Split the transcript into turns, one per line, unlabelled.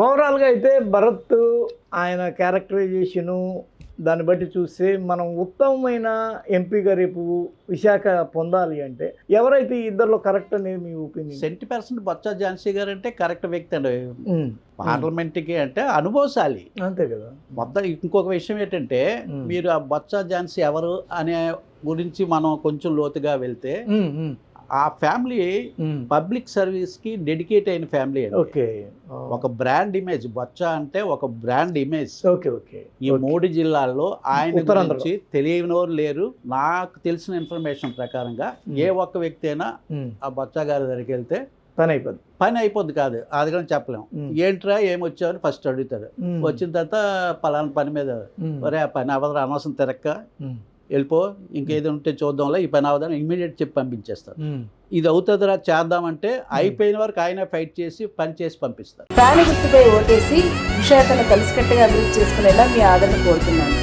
ఓవరాల్గా అయితే భరత్ ఆయన క్యారెక్టరైజేషను దాన్ని బట్టి చూస్తే మనం ఉత్తమమైన ఎంపీగా రేపు విశాఖ పొందాలి అంటే ఎవరైతే ఇద్దరిలో కరెక్ట్ అనేది మీ opinion?
Cent percent Botsa Jhansi గారు అంటే కరెక్ట్ వ్యక్తి అండి. పార్లమెంట్కి అంటే అనుభవశాలి.
అంతే కదా.
మొత్తం ఇంకొక విషయం ఏంటంటే. మీరు ఆ బొత్స ఝాన్సీ ఎవరు అనే గురించి మనం కొంచెం లోతుగా వెళ్తే ఆ ఫ్యామిలీ. పబ్లిక్ సర్వీస్కి డెడికేట్ అయిన ఫ్యామిలీ
ఓకే.
ఒక బ్రాండ్ ఇమేజ్ బొచ్చ అంటే ఒక బ్రాండ్ ఇమేజ్.
ఓకే ఓకే
ఈ మూడు జిల్లాల్లో ఆయన. గురించి తెలియని వారు లేరు. నాకు తెలిసిన ఇన్ఫర్మేషన్ ప్రకారంగా ఏ ఒక్క వ్యక్తి అయినా ఆ బొచ్చ గారి దగ్గరికి వెళ్తే
పని అయిపోద్ది.
పని అయిపోద్ది కాదు. అది కూడా చెప్పలేం.
ఉమ్,
ఏంట్రా ఏమొచ్చావు అని ఫస్ట్ అడుగుతాడు. వచ్చిన తర్వాత పలానా పని మీద ఒరే ఆ పని అవ్వదు అనవసరం తిరక్క. వెళ్ళిపో ఇంకేదో ఉంటే చూద్దాంలే ఈ పని అవ్వదని ఇమ్మీడియట్ చెప్పి పంపించేస్తారు. ఇది అవుతుందిరా చేద్దామంటే అయిపోయిన వరకు ఆయన ఫైట్ చేసి పని చేసి పంపిస్తారు.
ఫ్యాన్ గుర్తుపై ఓటేసి విశాఖను కలిసికట్టుగా అభివృద్ధి చేసుకునేలా మీ ఆదరణ కోరుతున్నాను.